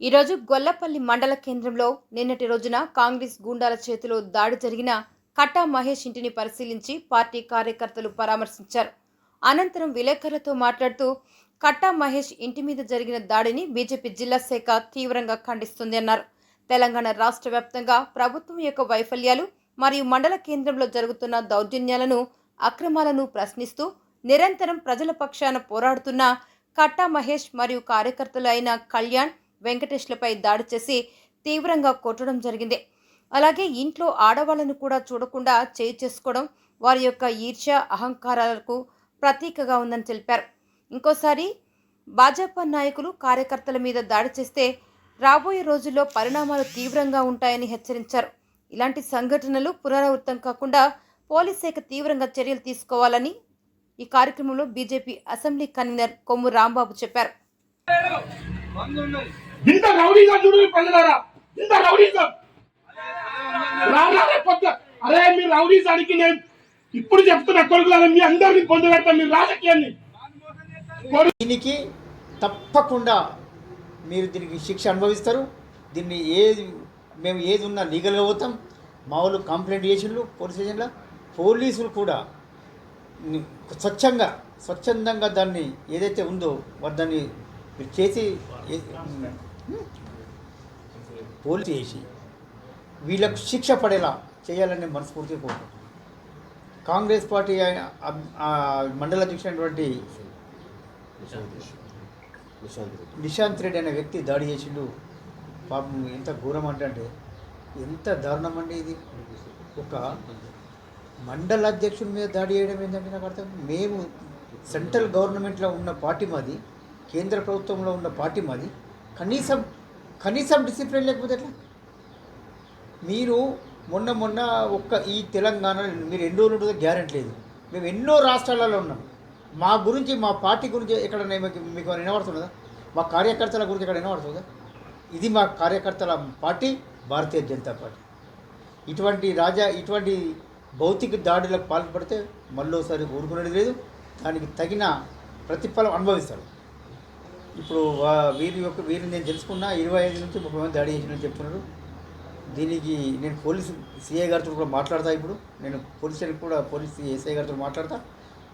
ఈరోజు గొల్లపల్లి మండల కేంద్రంలో నిన్నటి రోజున కాంగ్రెస్ గూండాల చేతిలో దాడి జరిగిన కట్టా మహేష్ ఇంటిని పరిశీలించి పార్టీ కార్యకర్తలు పరామర్శించారు. అనంతరం విలేకరులతో మాట్లాడుతూ కట్టా మహేష్ ఇంటి మీద జరిగిన దాడిని బీజేపీ జిల్లా శాఖ తీవ్రంగా ఖండిస్తుంది అన్నారు. తెలంగాణ రాష్ట్ర వ్యాప్తంగా ప్రభుత్వం యొక్క వైఫల్యాలు మరియు మండల కేంద్రంలో జరుగుతున్న దౌర్జన్యాలను అక్రమాలను ప్రశ్నిస్తూ నిరంతరం ప్రజల పక్షాన పోరాడుతున్న కట్టా మహేష్ మరియు కార్యకర్తలు అయిన కళ్యాణ్ వెంకటేష్లపై దాడి చేసి తీవ్రంగా కొట్టడం జరిగింది. అలాగే ఇంట్లో ఆడవాళ్ళను కూడా చూడకుండా చేయి చేసుకోవడం వారి యొక్క ఈర్ష్య అహంకారాలకు ప్రతీకగా ఉందని తెలిపారు. ఇంకోసారి భాజపా నాయకులు కార్యకర్తల మీద దాడి చేస్తే రాబోయే రోజుల్లో పరిణామాలు తీవ్రంగా ఉంటాయని హెచ్చరించారు. ఇలాంటి సంఘటనలు పునరావృతం కాకుండా పోలీస్ శాఖ తీవ్రంగా చర్యలు తీసుకోవాలని ఈ కార్యక్రమంలో BJP assembly convener Kommu Rambabu చెప్పారు. ఇంత రౌడీగా చూడు పిల్లలారా ఇంత రౌడీజం రారా పొద్దు అరే మీ రౌడీజానికి నేను ఇప్పుడు చెప్తున్న కొడుకులారా మీ అందరిని పొందు పెడతాను మీ రాజకీయాన్ని. దీనికి తప్పకుండా మీరు దీనికి శిక్ష అనుభవిస్తారు. దీన్ని ఏది మేము ఏది ఉన్నా లీగల్గా పోతాం. మా వాళ్ళు కంప్లైంట్ చేసిండ్రు పోలీస్ స్టేషన్లో. పోలీసులు కూడా స్వచ్ఛంగా స్వచ్ఛందంగా దాన్ని ఏదైతే ఉందో వారు దాన్ని చేసి ఏ- చేసి వీళ్ళకు శిక్ష పడేలా చేయాలని మనస్ఫూర్తిగా కోరుకుంటున్నాను కాంగ్రెస్ పార్టీ మండల అధ్యక్షుడైనటువంటి నిశాంత్ రెడ్డి అనే వ్యక్తి దాడి చేసిండు. పాపం ఎంత ఘోరం అంటే అంటే ఎంత దారుణం అండి ఇది. ఒక మండల అధ్యక్షుడి మీద దాడి చేయడం ఏంటంటే నాకు అర్థం మేము సెంట్రల్ గవర్నమెంట్లో ఉన్న పార్టీ మాది కేంద్ర ప్రభుత్వంలో ఉన్న పార్టీ మాది. కనీసం కనీసం డిసిప్లిన్ లేకపోతే ఎట్లా? మీరు మొన్న మొన్న ఒక్క ఈ తెలంగాణ మీరు ఎన్నో ఉంటుందో గ్యారెంటీ లేదు. మేము ఎన్నో రాష్ట్రాలలో ఉన్నాం. మా గురించి మా పార్టీ గురించి ఎక్కడ మీకు మీకు వినబడుతున్నదా మా కార్యకర్తల గురించి ఎక్కడ వినబడుతుందా? ఇది మా కార్యకర్తల పార్టీ భారతీయ జనతా పార్టీ. ఇటువంటి రాజా ఇటువంటి భౌతిక దాడులకు పాల్పడితే మళ్ళోసారి ఊరుకునేది లేదు. దానికి తగిన ప్రతిఫలం అనుభవిస్తారు. ఇప్పుడు వీరి యొక్క వీరిని నేను తెలుసుకున్నా ఇరవై ఐదు నుంచి ముప్పై మంది దాడి చేసినని చెప్తున్నారు. దీనికి నేను పోలీసు సిఐ గారితో కూడా మాట్లాడతా ఇప్పుడు. నేను పోలీస్ కూడా పోలీస్ ఎస్ఐ గారితో మాట్లాడతా.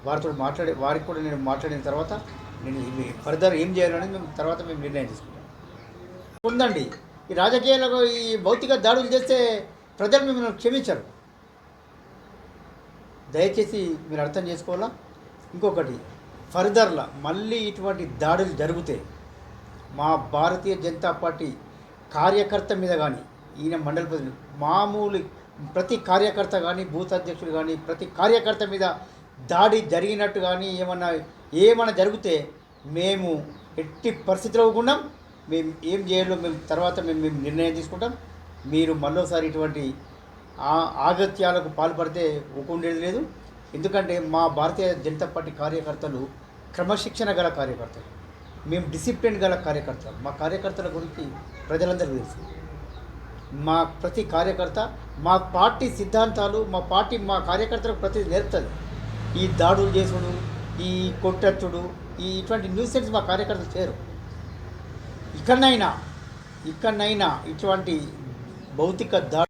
వారితో మాట్లాడే వారికి కూడా నేను మాట్లాడిన తర్వాత నేను ఫర్దర్ ఏం చేయాలని మేము తర్వాత మేము నిర్ణయం తీసుకుంటాం. ఉందండి. ఈ రాజకీయాలకు ఈ భౌతిక దాడులు చేస్తే ప్రజలు మిమ్మల్ని క్షమించరు. దయచేసి మీరు అర్థం చేసుకోవాలా? ఇంకొకటి ఫర్దర్లా మళ్ళీ ఇటువంటి దాడులు జరిగితే మా భారతీయ జనతా పార్టీ కార్యకర్త మీద కానీ ఈయన మండల ప్రతినిధి మామూలు ప్రతి కార్యకర్త కానీ బూత్ అధ్యక్షుడు కానీ ప్రతి కార్యకర్త మీద దాడి జరిగినట్టు కానీ ఏమన్నా ఏమన్నా జరిగితే మేము ఎట్టి పరిస్థితిలో ఉన్నాం మేము ఏం చేయాలో మేము తర్వాత మేము మేము నిర్ణయం తీసుకుంటాం. మీరు మరోసారి ఇటువంటి ఆగత్యాలకు పాల్పడితే ఊకుండేది లేదు. ఎందుకంటే మా భారతీయ జనతా పార్టీ కార్యకర్తలు క్రమశిక్షణ గల కార్యకర్తలు. మేము డిసిప్లిన్ గల కార్యకర్తలు. మా కార్యకర్తల గురించి ప్రజలందరికీ తెలుసు. మా ప్రతి కార్యకర్త మా పార్టీ సిద్ధాంతాలు మా పార్టీ మా కార్యకర్తలకు ప్రతి నేర్పుతుంది ఈ దాడులు చేసుడు ఈ కొట్టచ్చుడు ఈ ఇటువంటి న్యూసెన్స్ మా కార్యకర్తలు చేరు ఇక్కడనైనా ఇక్కడనైనా ఇటువంటి భౌతిక దాడు